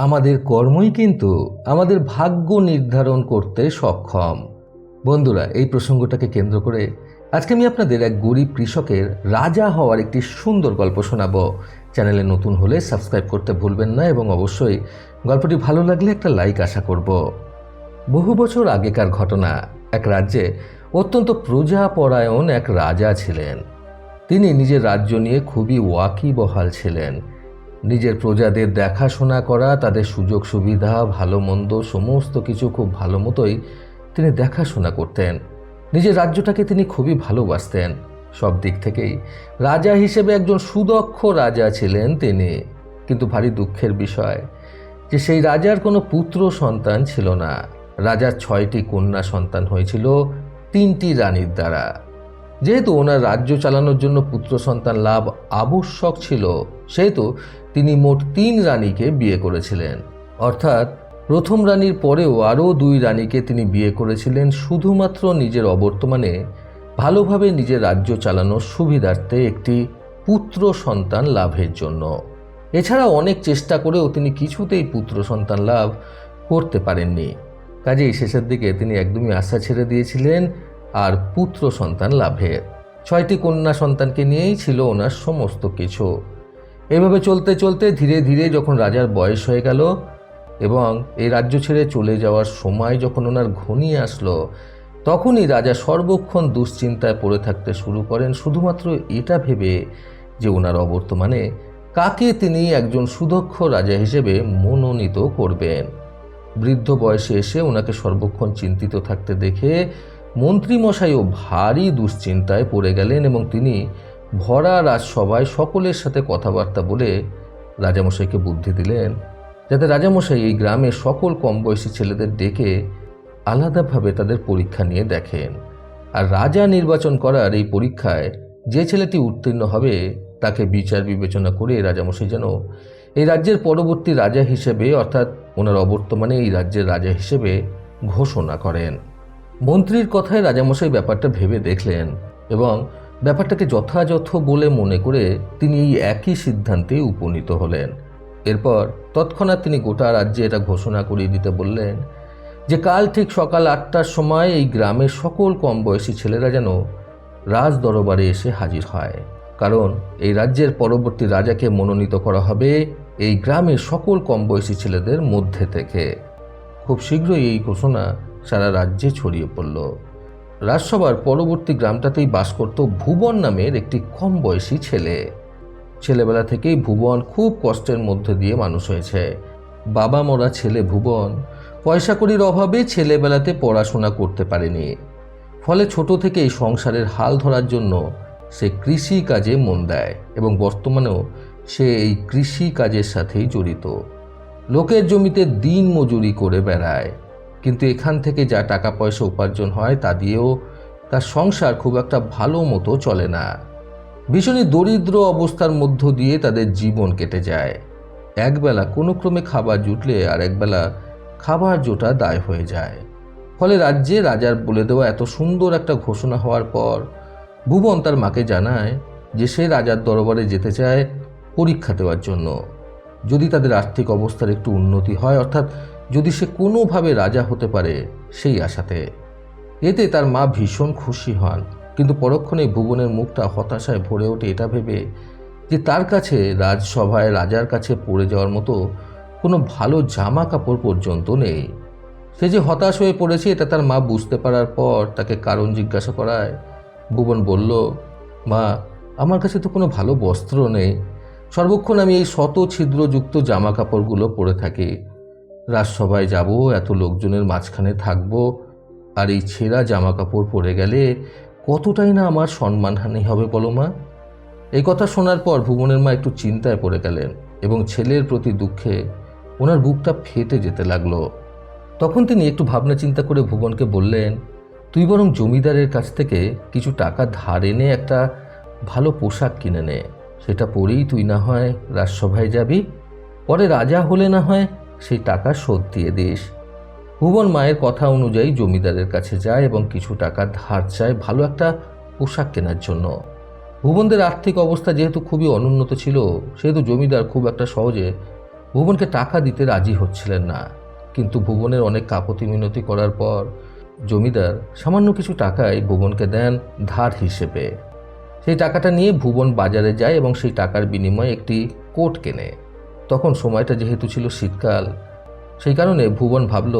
আমাদের কর্মই কিন্তু আমাদের ভাগ্য নির্ধারণ করতে সক্ষম। বন্ধুরা, এই প্রসঙ্গটাকে কেন্দ্র করে আজকে আমি আপনাদের এক গরিব কৃষকের রাজা হওয়ার একটি সুন্দর গল্প শোনাবো। চ্যানেলে নতুন হলে সাবস্ক্রাইব করতে ভুলবেন না এবং অবশ্যই গল্পটি ভালো লাগলে একটা লাইক আশা করব। বহু বছর আগেকার ঘটনা, এক রাজ্যে অত্যন্ত প্রজাপরায়ণ এক রাজা ছিলেন। তিনি নিজের রাজ্য নিয়ে খুবই ওয়াকিবহাল ছিলেন। নিজের প্রজাদের দেখাশোনা করা, তাদের সুযোগ সুবিধা, ভালো মন্দ, সমস্ত কিছু খুব ভালো মতোই তিনি দেখাশোনা করতেন। নিজের রাজ্যটাকে তিনি খুবই ভালোবাসতেন। সব দিক থেকেই রাজা হিসেবে একজন সুদক্ষ রাজা ছিলেন তিনি। কিন্তু ভারী দুঃখের বিষয় যে সেই রাজার কোনো পুত্র সন্তান ছিল না। রাজার ছয়টি কন্যা সন্তান হয়েছিল, তিনটি রানীর দ্বারা। যেহেতু ওনার রাজ্য চালানোর জন্য পুত্র সন্তান লাভ আবশ্যক ছিল, সেহেতু তিনি মোট তিন রানীকে বিয়ে করেছিলেন। অর্থাৎ প্রথম রানীর পরেও আরও দুই রানীকে তিনি বিয়ে করেছিলেন শুধুমাত্র নিজের অবর্তমানে। ভালোভাবে নিজের রাজ্য চালানোর সুবিধার্থে একটি পুত্র সন্তান লাভের জন্য। এছাড়া অনেক চেষ্টা করেও তিনি কিছুতেই পুত্র সন্তান লাভ করতে পারেননি। কাজেই শেষের দিকে তিনি একদমই আশা ছেড়ে দিয়েছিলেন আর পুত্র সন্তান লাভের ছয়টি কন্যা সন্তানকে নিয়েই ছিল ওনার সমস্ত কিছু। এভাবে চলতে চলতে ধীরে ধীরে যখন রাজার বয়স হয়ে গেল এবং এই রাজ্য ছেড়ে চলে যাওয়ার সময় যখন ওনার ঘনিয়ে আসলো, তখনই রাজা সর্বক্ষণ দুশ্চিন্তায় পড়ে থাকতে শুরু করেন। শুধুমাত্র এটা ভেবে যে ওনার অবর্তমানে কাকে তিনি একজন সুদক্ষ রাজা হিসেবে মনোনীত করবেন। বৃদ্ধ বয়সে এসে ওনাকে সর্বক্ষণ চিন্তিত থাকতে দেখে মন্ত্রীমশাইও ভারী দুশ্চিন্তায় পড়ে গেলেন এবং তিনি ভরা রাজসভায় সকলের সাথে কথাবার্তা বলে রাজামশাইকে বুদ্ধি দিলেন, যাতে রাজামশাই এই গ্রামের সকল কম বয়সী ছেলেদের ডেকে আলাদাভাবে তাদের পরীক্ষা নিয়ে দেখেন। আর রাজা নির্বাচন করার এই পরীক্ষায় যে ছেলেটি উত্তীর্ণ হবে, তাকে বিচার বিবেচনা করে রাজামশাই যেন এই রাজ্যের পরবর্তী রাজা হিসেবে, অর্থাৎ ওনার অবর্তমানে এই রাজ্যের রাজা হিসেবে ঘোষণা করেন। মন্ত্রীর কথায় রাজামশাই ব্যাপারটা ভেবে দেখলেন এবং ব্যাপারটাকে যথাযথ বলে মনে করে তিনি এই একই সিদ্ধান্তে উপনীত হলেন। এরপর তৎক্ষণাৎ তিনি গোটা রাজ্যে এটা ঘোষণা করিয়ে দিতে বললেন যে কাল ঠিক সকাল আটটার সময় এই গ্রামের সকল কম বয়সী ছেলেরা যেন রাজ দরবারে এসে হাজির হয়। কারণ এই রাজ্যের পরবর্তী রাজাকে মনোনীত করা হবে এই গ্রামের সকল কম বয়সী ছেলেদের মধ্যে থেকে। খুব শীঘ্রই এই ঘোষণা সারা রাজ্যে ছড়িয়ে পড়ল। রাজসভার পরবর্তী গ্রামটাতেই বাস করত ভুবন নামের একটি কম বয়সী ছেলে। ছেলেবেলা থেকেই ভুবন খুব কষ্টের মধ্যে দিয়ে মানুষ হয়েছে। বাবা মরা ছেলে ভুবন পয়সা কড়ির অভাবে ছেলেবেলাতে পড়াশোনা করতে পারেনি। ফলে ছোট থেকেই সংসারের হাল ধরার জন্য সে কৃষি কাজে মন দেয় এবং বর্তমানেও সে এই কৃষি কাজের সাথেই জড়িত। লোকের জমিতে দিন মজুরি করে বেড়ায়। কিন্তু এখান থেকে যা টাকা পয়সা উপার্জন হয় তা দিয়েও তার সংসার খুব একটা ভালো মতো চলে না। ভীষণই দরিদ্র অবস্থার মধ্য দিয়ে তাদের জীবন কেটে যায়। একবেলা কোনো ক্রমে খাবার জুটলে আর একবেলা খাবার জোটা দায় হয়ে যায়। ফলে রাজ্যে রাজার বলে দেওয়া এত সুন্দর একটা ঘোষণা হওয়ার পর ভুবন তার মাকে জানায় যে সে রাজার দরবারে যেতে চায় পরীক্ষা দেওয়ার জন্য। যদি তাদের আর্থিক অবস্থার একটু উন্নতি হয়, অর্থাৎ যদি সে কোনোভাবে রাজা হতে পারে সেই আশাতে। এতে তার মা ভীষণ খুশি হন, কিন্তু পরক্ষণে ভুবনের মুখটা হতাশায় ভরে ওঠে এটা ভেবে যে তার কাছে রাজসভায় রাজার কাছে পড়ে যাওয়ার মতো কোনো ভালো জামা কাপড় পর্যন্ত নেই। সে যে হতাশ হয়ে পড়েছে এটা তার মা বুঝতে পারার পর তাকে কারণ জিজ্ঞাসা করায়। ভুবন বলল, মা, আমার কাছে তো কোনো ভালো বস্ত্র নেই। সর্বক্ষণ আমি এই শত ছিদ্রযুক্ত জামা কাপড়গুলো পরে থাকি। রাজসভায় যাব, এত লোকজনের মাঝখানে থাকব, আর এই ছেঁড়া জামা কাপড় পরে গেলে কতটাই না আমার সম্মানহানি হবে বলো মা? এই কথা শোনার পর ভুবনের মা একটু চিন্তায় পড়ে গেলেন এবং ছেলের প্রতি দুঃখে ওনার বুকটা ফেটে যেতে লাগল। তখন তিনি একটু ভাবনা চিন্তা করে ভুবনকে বললেন, তুই বরং জমিদারের কাছ থেকে কিছু টাকা ধার এনে একটা ভালো পোশাক কিনে নে। সেটা পরেই তুই না হয় রাজসভায় যাবি, পরে রাজা হলে না হয় সেই টাকা শোধ দিয়ে দিস। ভুবন মায়ের কথা অনুযায়ী জমিদারের কাছে যায় এবং কিছু টাকা ধার চায় ভালো একটা পোশাক কেনার জন্য। ভুবনদের আর্থিক অবস্থা যেহেতু খুবই অনুন্নত ছিল, সেহেতু জমিদার খুব একটা সহজে ভুবনকে টাকা দিতে রাজি হচ্ছিলেন না। কিন্তু ভুবনের অনেক কাপতি মিনতি করার পর জমিদার সামান্য কিছু টাকায় ভুবনকে দেন ধার হিসেবে। সেই টাকাটা নিয়ে ভুবন বাজারে যায় এবং সেই টাকার বিনিময়ে একটি কোট কেনে। তখন সময়টা যেহেতু ছিল শীতকাল, সেই কারণে ভুবন ভাবল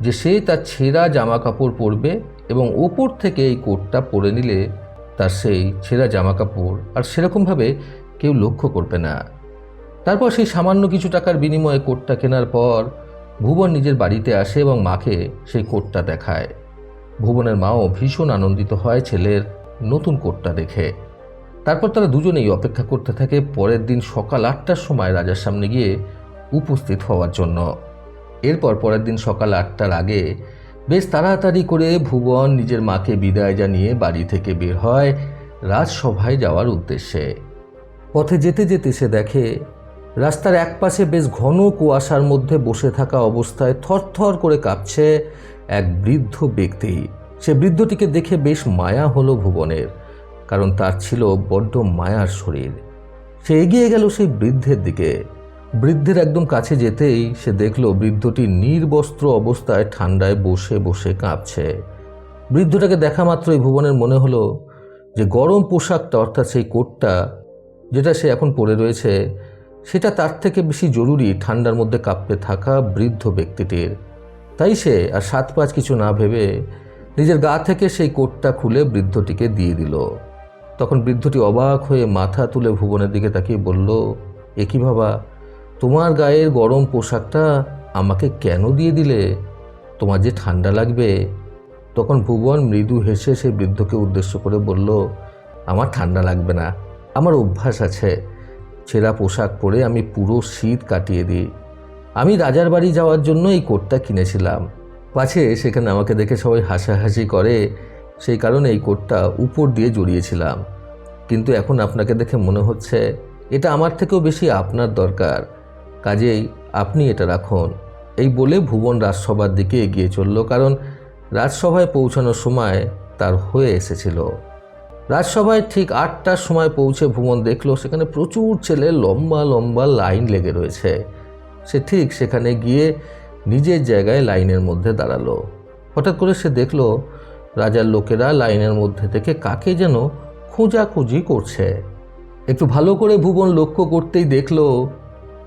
যে সে তার ছেঁড়া জামা কাপড় পরবে এবং ওপর থেকে এই কোটটা পরে নিলে তার সেই ছেঁড়া জামা কাপড় আর সেরকমভাবে কেউ লক্ষ্য করবে না। তারপর সেই সামান্য কিছু টাকার বিনিময়ে কোটটা কেনার পর ভুবন নিজের বাড়িতে আসে এবং মাকে সেই কোটটা দেখায়। ভুবনের মাও ভীষণ আনন্দিত হয় ছেলের নতুন কোটটা দেখে। তারপর তারা দুজনেই অপেক্ষা করতে থাকে পরের দিন সকাল আটটার সময় রাজার সামনে গিয়ে উপস্থিত হওয়ার জন্য। এরপর পরের দিন সকাল আটটার আগে বেশ তাড়াতাড়ি করে ভুবন নিজের মাকে বিদায় জানিয়ে বাড়ি থেকে বের হয় রাজসভায় যাওয়ার উদ্দেশ্যে। পথে যেতে যেতে সে দেখে রাস্তার একপাশে বেশ ঘন কুয়াশার মধ্যে বসে থাকা অবস্থায় থরথর করে কাঁপছে এক বৃদ্ধ ব্যক্তি। সে বৃদ্ধটিকে দেখে বেশ মায়া হলো ভুবনের। কারণ তার ছিল বড্ড মায়ার শরীর। সে এগিয়ে গেল সেই বৃদ্ধের দিকে। বৃদ্ধের একদম কাছে যেতেই সে দেখল বৃদ্ধটি নির্বস্ত্র অবস্থায় ঠান্ডায় বসে বসে কাঁপছে। বৃদ্ধটাকে দেখা মাত্রই ভুবনের মনে হলো যে গরম পোশাকটা, অর্থাৎ সেই কোটটা যেটা সে এখন পরে রয়েছে, সেটা তার থেকে বেশি জরুরি ঠান্ডার মধ্যে কাঁপতে থাকা বৃদ্ধ ব্যক্তিটির। তাই সে আর সাত পাঁচ কিছু না ভেবে নিজের গা থেকে সেই কোটটা খুলে বৃদ্ধটিকে দিয়ে দিল। তখন বৃদ্ধটি অবাক হয়ে মাথা তুলে ভুবনের দিকে তাকিয়ে বলল, এ কি বাবা, তোমার গায়ের গরম পোশাকটা আমাকে কেন দিয়ে দিলে? তোমার যে ঠান্ডা লাগবে? তখন ভুবন মৃদু হেসে সেই বৃদ্ধকে উদ্দেশ্য করে বলল, আমার ঠান্ডা লাগবে না, আমার অভ্যাস আছে। ছেঁড়া পোশাক পরে আমি পুরো শীত কাটিয়ে দিই। আমি রাজার বাড়ি যাওয়ার জন্য এই কোটটা কিনেছিলাম। পাছে সেখানে আমাকে দেখে সবাই হাসাহাসি করে সেই কারণে এই কোটটা উপর দিয়ে জড়িয়েছিলাম। কিন্তু এখন আপনাকে দেখে মনে হচ্ছে এটা আমার থেকেও বেশি আপনার দরকার। কাজেই আপনি এটা রাখুন। এই বলে ভুবন রাজসভার দিকে এগিয়ে চলল কারণ রাজসভায় পৌঁছানোর সময় তার হয়ে এসেছিল। রাজসভায় ঠিক আটটার সময় পৌঁছে ভুবন দেখল সেখানে প্রচুর ছেলে লম্বা লম্বা লাইন লেগে রয়েছে। সে ঠিক সেখানে গিয়ে নিজের জায়গায় লাইনের মধ্যে দাঁড়াল। হঠাৎ করে সে দেখল রাজার লোকেরা লাইনের মধ্যে থেকে কাকে যেন খোঁজাখুঁজি করছে। একটু ভালো করে ভুবন লক্ষ্য করতেই দেখল,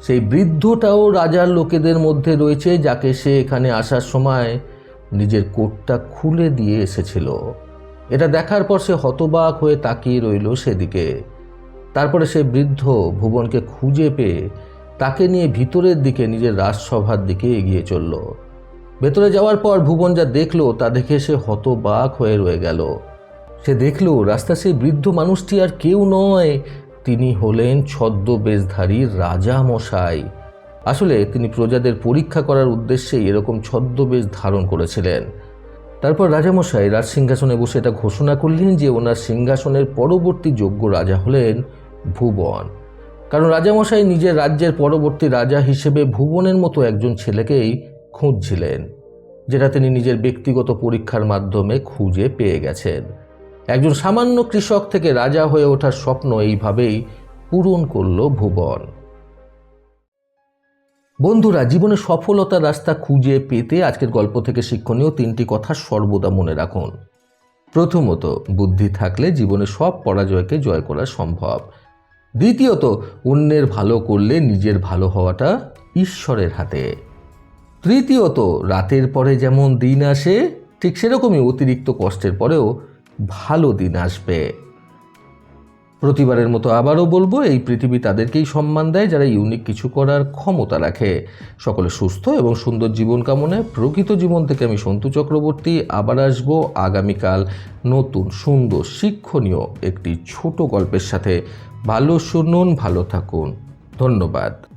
সেই বৃদ্ধটাও রাজার লোকেদের মধ্যে রয়েছে, যাকে সে এখানে আসার সময় নিজের কোটটা খুলে দিয়ে এসেছিল। এটা দেখার পর সে হতবাক হয়ে তাকিয়ে রইল সেদিকে। তারপরে সে বৃদ্ধ ভুবনকে খুঁজে পেয়ে তাকে নিয়ে ভিতরের দিকে নিজের রাজসভার দিকে এগিয়ে চলল। ভেতরে যাওয়ার পর ভুবন যা দেখল তা দেখে সে হতবাক হয়ে রয়ে গেল। সে দেখল, রাস্তা সেই বৃদ্ধ মানুষটি আর কেউ নয়। তিনি হলেন ছদ্মবেশধারী রাজা মশাই আসলে তিনি প্রজাদের পরীক্ষা করার উদ্দেশ্যে এরকম ছদ্মবেশ ধারণ করেছিলেন। তারপর রাজামশাই রাজ সিংহাসনে বসে এটা ঘোষণা করলেন যে ওনার সিংহাসনের পরবর্তী যোগ্য রাজা হলেন ভুবন। কারণ রাজামশাই নিজের রাজ্যের পরবর্তী রাজা হিসেবে ভুবনের মতো একজন ছেলেকেই খুঁজছিলেন, যেটা তিনি নিজের ব্যক্তিগত পরীক্ষার মাধ্যমে খুঁজে পেয়ে গেছেন। একজন সামান্য কৃষক থেকে রাজা হয়ে ওঠার স্বপ্ন এইভাবেই পূরণ করল ভুবন। বন্ধুরা, জীবনে সফলতার রাস্তা খুঁজে পেতে আজকের গল্প থেকে শিক্ষণীয় তিনটি কথা সর্বদা মনে রাখুন। প্রথমত, বুদ্ধি থাকলে জীবনে সব পরাজয়কে জয় করা সম্ভব। দ্বিতীয়ত, অন্যের ভালো করলে নিজের ভালো হওয়াটা ঈশ্বরের হাতে। তৃতীয়ত, রাতের পরে যেমন দিন আসে, ঠিক সেরকমই অতিরিক্ত কষ্টের পরেও ভালো দিন আসবে। প্রতিবারের মতো আবারও বলব, এই পৃথিবী তাদেরকেই সম্মান দেয় যারা ইউনিক কিছু করার ক্ষমতা রাখে। সকলে সুস্থ এবং সুন্দর জীবন কামনায় প্রকৃত জীবন থেকে আমি সন্তু চক্রবর্তী আবার আসব আগামীকাল নতুন সুন্দর শিক্ষণীয় একটি ছোট গল্পের সাথে। ভালো শুনুন, ভালো থাকুন। ধন্যবাদ।